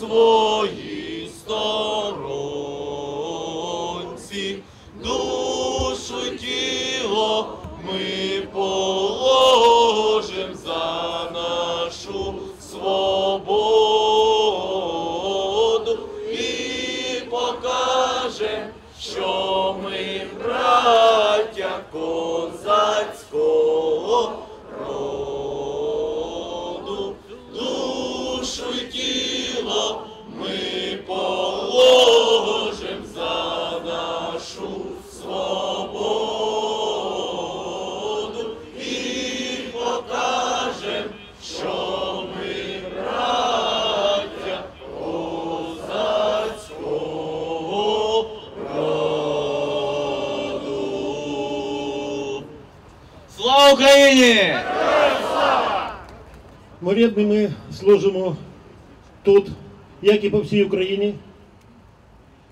slow. Молебни ми служимо тут, як і по всій Україні,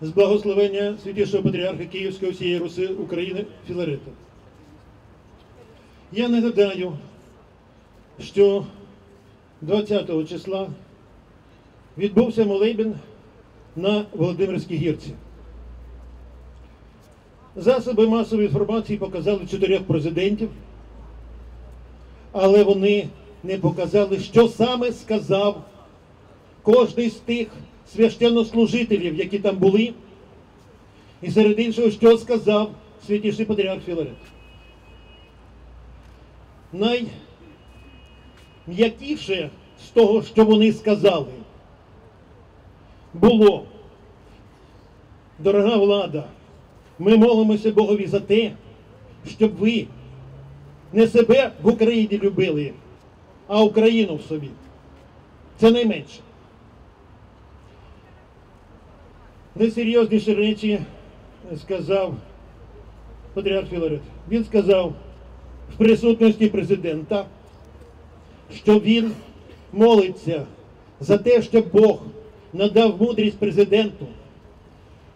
з благословення святішого патріарха Київської всієї Руси України Філарета. Я нагадаю, що 20 числа відбувся молебен на Володимирській гірці. Засоби масової інформації показали чотирьох президентів, але вони не показали, що саме сказав кожний з тих священнослужителів, які там були, і серед іншого, що сказав святіший патріарх Філарет. Найм'якіше з того, що вони сказали, було, дорога влада, ми молимося Богові за те, щоб ви не себе в Україні любили, а Україну в собі. Це найменше. Найсерйозніші речі сказав Патріарх Філарет. Він сказав в присутності президента, що він молиться за те, щоб Бог надав мудрість президенту,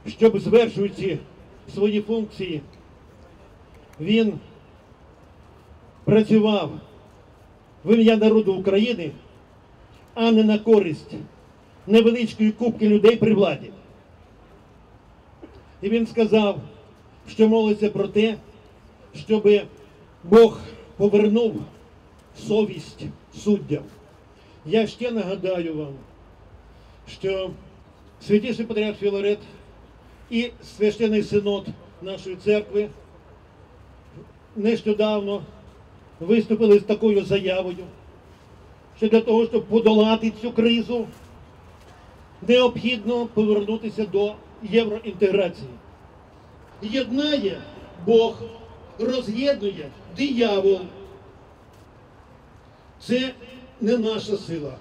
щоб звершуючи свої функції, він працював в ім'я народу України, а не на користь невеличкої кубки людей при владі. І він сказав, що молиться про те, щоб Бог повернув совість суддям. Я ще нагадаю вам, що святіший патріарх Філарет і священний синод нашої церкви нещодавно виступили з такою заявою, що для того, щоб подолати цю кризу, необхідно повернутися до євроінтеграції. Єднає Бог, роз'єднує диявол. Це не наша сила,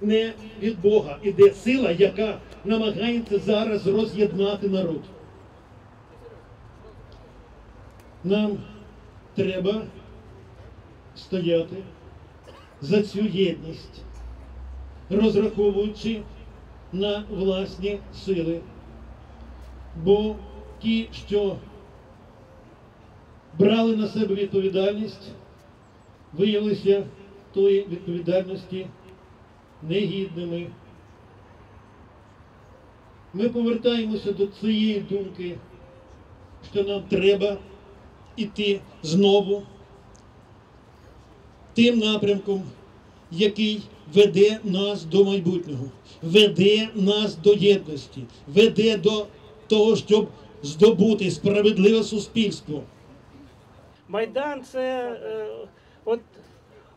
не від Бога іде сила, яка намагається зараз роз'єднати народ. Нам треба стояти за цю єдність, розраховуючи на власні сили. Бо ті, що брали на себе відповідальність, виявилися тої відповідальності негідними. Ми повертаємося до цієї думки, що нам треба іти знову тим напрямком, який веде нас до майбутнього, веде нас до єдності, веде до того, щоб здобути справедливе суспільство. Майдан це е, от,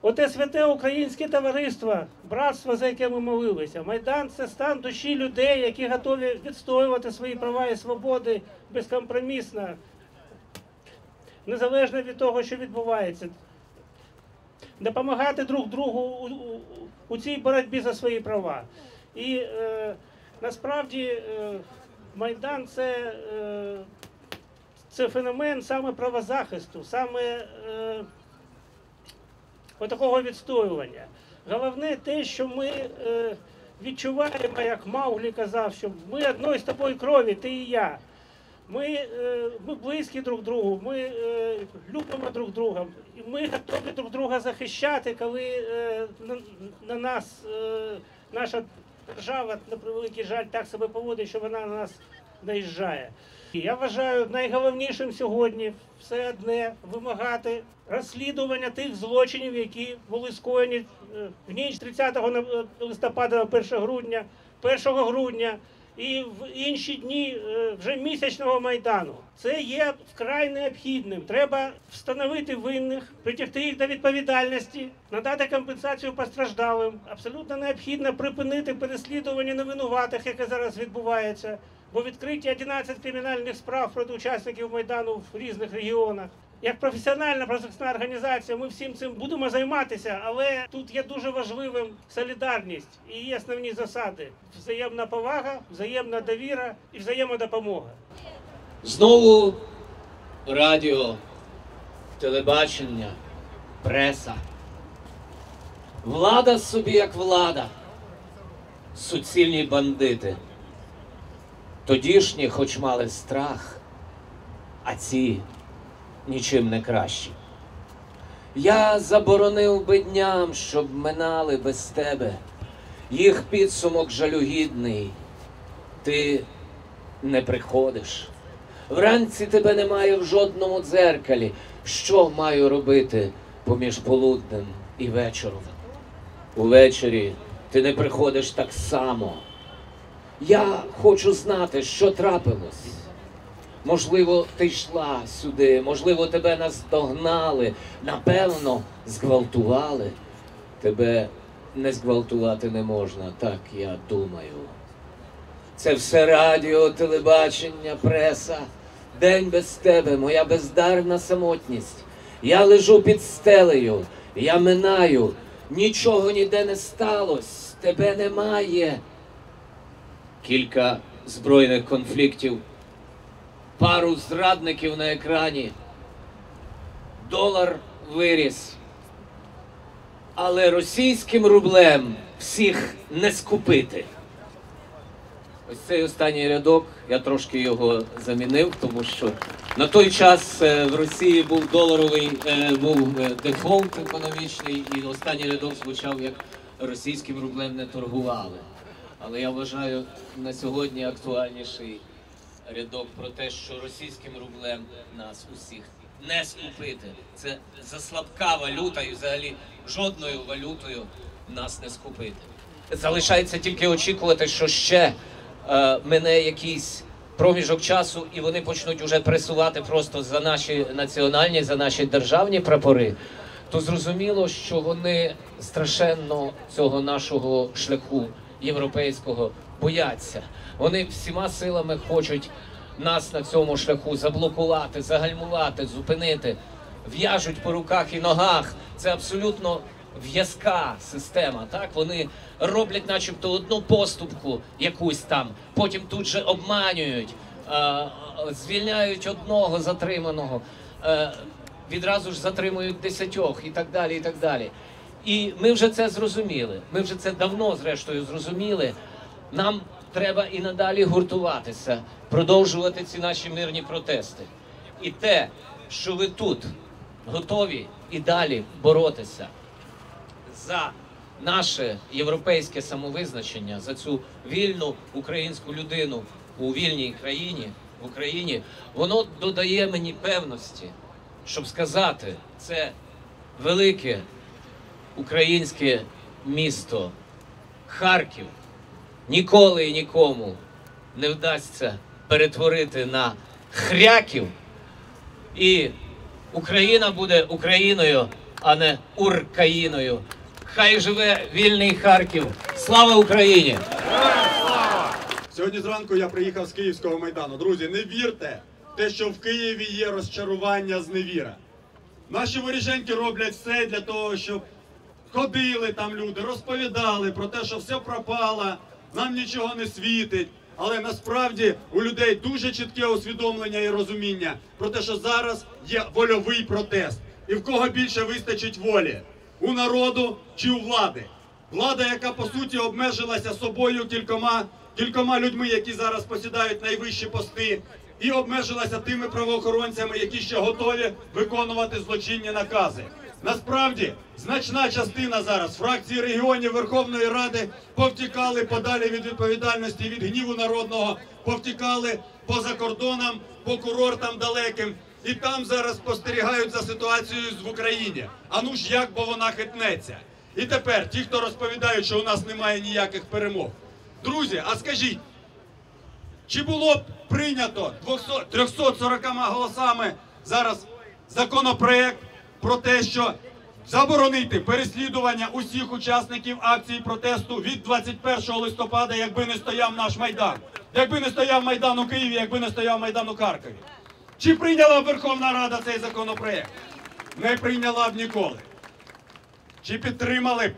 оте святе українське товариство, братство, за яке ми молилися. Майдан це стан душі людей, які готові відстоювати свої права і свободи безкомпромісно, незалежно від того, що відбувається. Допомагати друг другу у, у, у цій боротьбі за свої права. І е, насправді е, Майдан це. Е, це феномен саме правозахисту, саме е, отакого відстоювання. Головне те, що ми е, відчуваємо, як Мауглі казав, що ми одної з тобою крові, ти і я. Ми, е, ми близькі друг другу, ми е, любимо друг друга, і ми готові друг друга захищати, коли е, на, на нас наша держава, на превеликий жаль, так себе поводить, що вона на нас наїжджає. Я вважаю найголовнішим сьогодні все одне вимагати розслідування тих злочинів, які були скоєні в ніч 30 на- листопада на 1 грудня, 1 грудня і в інші дні е, вже місячного майдану. Це є вкрай необхідним. Треба встановити винних, притягти їх до відповідальності, надати компенсацію постраждалим. Абсолютно необхідно припинити переслідування невинуватих, яке зараз відбувається. Бо відкриті 11 кримінальних справ проти учасників майдану в різних регіонах. Як професіональна правозахисна організація, ми всім цим будемо займатися, але тут є дуже важливим солідарність і є основні засади: взаємна повага, взаємна довіра і взаємодопомога. Знову радіо, телебачення, преса. Влада собі як влада. Суцільні бандити. Тодішні хоч мали страх, а ці нічим не кращі. Я заборонив би дням, щоб минали без тебе. Їх підсумок жалюгідний. Ти не приходиш. Вранці тебе немає в жодному дзеркалі. Що маю робити поміж полуднем і вечором? Увечері ти не приходиш так само. Я хочу знати, що трапилось. Можливо, ти йшла сюди, можливо, тебе наздогнали, напевно, зґвалтували. Тебе не зґвалтувати не можна, так я думаю. Це все радіо, телебачення, преса. День без тебе, моя бездарна самотність. Я лежу під стелею, я минаю, нічого ніде не сталося, тебе немає. Кілька збройних конфліктів, пару зрадників на екрані. Долар виріс. Але російським рублем всіх не скупити. Ось цей останній рядок, я трошки його замінив, тому що на той час е, в Росії був доларовий е, був е, дефолт економічний, і останній рядок звучав як російським рублем не торгували. Але я вважаю на сьогодні актуальніший рядок про те, що російським рублем нас усіх не скупити. Це заслабка валюта і взагалі жодною валютою нас не скупити. Залишається тільки очікувати, що ще е, мине якийсь проміжок часу, і вони почнуть уже пресувати просто за наші національні, за наші державні прапори. То зрозуміло, що вони страшенно цього нашого шляху європейського бояться. Вони всіма силами хочуть нас на цьому шляху заблокувати, загальмувати, зупинити, в'яжуть по руках і ногах. Це абсолютно в'язка система. Так вони роблять, начебто, одну поступку якусь там, потім тут же обманюють, звільняють одного затриманого. е, Відразу ж затримують десятьох і так далі, і так далі. І ми вже це зрозуміли. Ми вже це давно, зрештою, зрозуміли. Нам треба і надалі гуртуватися, продовжувати ці наші мирні протести. І те, що ви тут готові і далі боротися за наше європейське самовизначення, за цю вільну українську людину у вільній країні, в Україні, воно додає мені певності, щоб сказати, це велике українське місто Харків ніколи і нікому не вдасться перетворити на хряків, і Україна буде Україною, а не Уркаїною. Хай живе вільний Харків! Слава Україні! Сьогодні зранку я приїхав з Київського майдану. Друзі, не вірте те, що в Києві є розчарування зневіра. Наші воріженьки роблять все для того, щоб ходили там люди, розповідали про те, що все пропало, нам нічого не світить. Але насправді у людей дуже чітке усвідомлення і розуміння про те, що зараз є вольовий протест. І в кого більше вистачить волі? У народу чи у влади? Влада, яка по суті обмежилася собою кількома, кількома людьми, які зараз посідають найвищі пости, і обмежилася тими правоохоронцями, які ще готові виконувати злочинні накази. Насправді, значна частина зараз фракції регіонів Верховної Ради повтікали подалі від відповідальності, від гніву народного, повтікали поза кордонам, по курортам далеким. І там зараз спостерігають за ситуацією в Україні. А ну ж як бо вона хитнеться. І тепер ті, хто розповідають, що у нас немає ніяких перемог. Друзі, а скажіть, чи було б прийнято 200, 340 голосами зараз законопроект про те, що заборонити переслідування усіх учасників акції протесту від 21 листопада, якби не стояв наш майдан, якби не стояв майдан у Києві, якби не стояв майдан у Харкові? Чи прийняла Верховна Рада цей законопроект? Не прийняла б ніколи. Чи підтримали б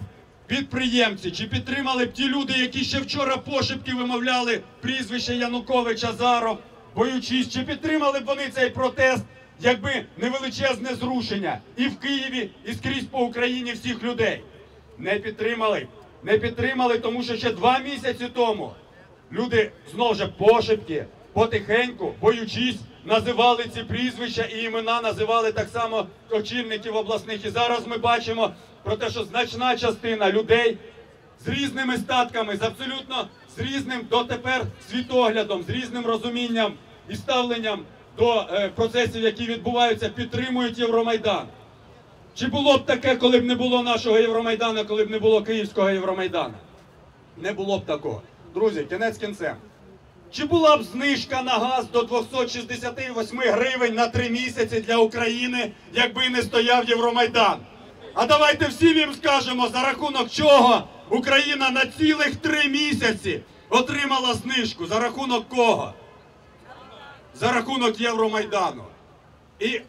підприємці, чи підтримали б ті люди, які ще вчора пошепки вимовляли прізвище Янукович, Азаров, боючись, чи підтримали б вони цей протест, якби не величезне зрушення і в Києві, і скрізь по Україні всіх людей? Не підтримали. Не підтримали, тому що ще два місяці тому люди знову ж пошепки, потихеньку, боючись, називали ці прізвища і імена, називали так само очільників обласних. І зараз ми бачимо про те, що значна частина людей з різними статками, з абсолютно з різним дотепер світоглядом, з різним розумінням і ставленням до е, процесів, які відбуваються, підтримують Євромайдан. Чи було б таке, коли б не було нашого Євромайдану, коли б не було Київського Євромайдану? Не було б такого. Друзі, кінець кінцем. Чи була б знижка на газ до 268 гривень на три місяці для України, якби не стояв Євромайдан? А давайте всім їм скажемо, за рахунок чого Україна на цілих три місяці отримала знижку. За рахунок кого? За рахунок Євромайдану. І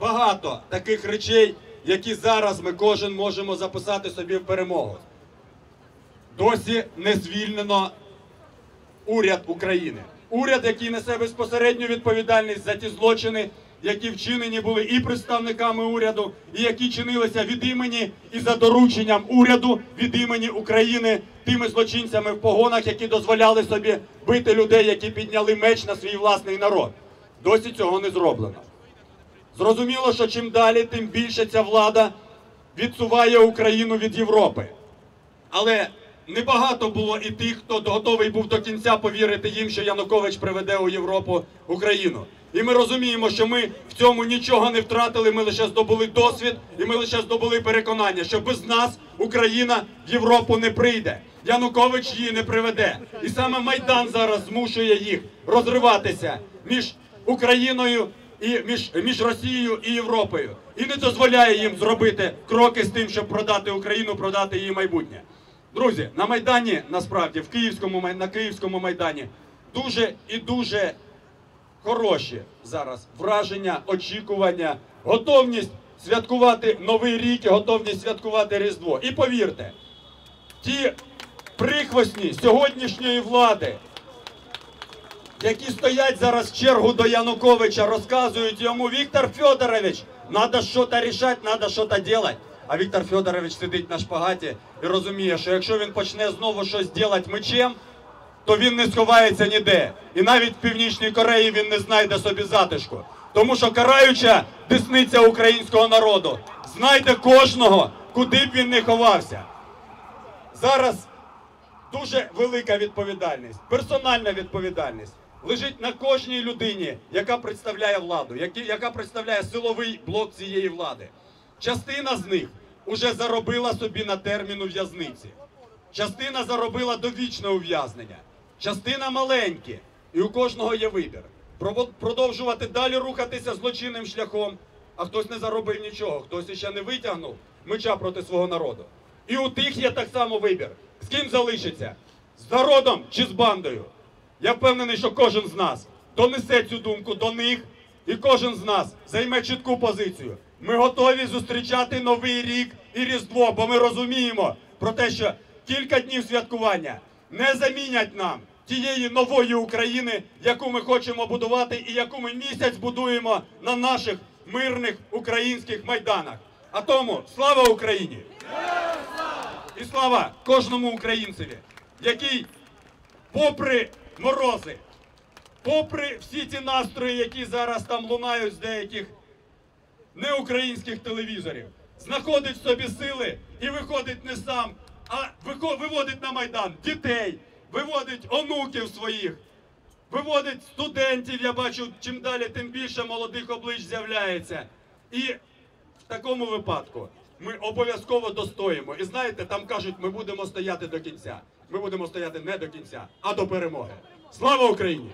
багато таких речей, які зараз ми кожен можемо записати собі в перемогу. Досі не звільнено уряд України. Уряд, який несе безпосередню відповідальність за ті злочини, які вчинені були і представниками уряду, і які чинилися від імені і за дорученням уряду від імені України тими злочинцями в погонах, які дозволяли собі бити людей, які підняли меч на свій власний народ. Досі цього не зроблено. Зрозуміло, що чим далі, тим більше ця влада відсуває Україну від Європи. Але небагато було і тих, хто готовий був до кінця повірити їм, що Янукович приведе у Європу Україну. І ми розуміємо, що ми в цьому нічого не втратили. Ми лише здобули досвід, і ми лише здобули переконання, що без нас Україна в Європу не прийде. Янукович її не приведе. І саме Майдан зараз змушує їх розриватися між Україною і між, між Росією і Європою. І не дозволяє їм зробити кроки з тим, щоб продати Україну, продати її майбутнє. Друзі, на Майдані, насправді, в Київському, на Київському Майдані дуже і дуже хороші зараз враження, очікування, готовність святкувати Новий рік, готовність святкувати Різдво. І повірте, ті прихвостні сьогоднішньої влади, які стоять зараз в чергу до Януковича, розказують йому Віктор Федорович, треба щось рішати, треба щось робити. А Віктор Федорович сидить на шпагаті і розуміє, що якщо він почне знову щось робити мечем, то він не сховається ніде. І навіть в Північній Кореї він не знайде собі затишку. Тому що караюча десниця українського народу знайде кожного, куди б він не ховався. Зараз дуже велика відповідальність, персональна відповідальність лежить на кожній людині, яка представляє владу, яка представляє силовий блок цієї влади. Частина з них уже заробила собі на термін у в'язниці. Частина заробила довічне ув'язнення, частина маленькі, і у кожного є вибір. Продовжувати далі рухатися злочинним шляхом, а хтось не заробив нічого, хтось іще не витягнув меча проти свого народу. І у тих є так само вибір. З ким залишиться? З народом чи з бандою? Я впевнений, що кожен з нас донесе цю думку до них, і кожен з нас займе чітку позицію. Ми готові зустрічати новий рік і Різдво, бо ми розуміємо про те, що кілька днів святкування не замінять нам тієї нової України, яку ми хочемо будувати, і яку ми місяць будуємо на наших мирних українських майданах. А тому слава Україні! І слава кожному українцеві, який, попри морози, попри всі ці настрої, які зараз там лунають з деяких неукраїнських телевізорів, знаходить в собі сили і виходить не сам, а виводить на майдан дітей, виводить онуків своїх, виводить студентів. Я бачу, чим далі, тим більше молодих облич з'являється. І в такому випадку ми обов'язково достоїмо. І знаєте, там кажуть, ми будемо стояти до кінця. Ми будемо стояти не до кінця, а до перемоги. Слава Україні!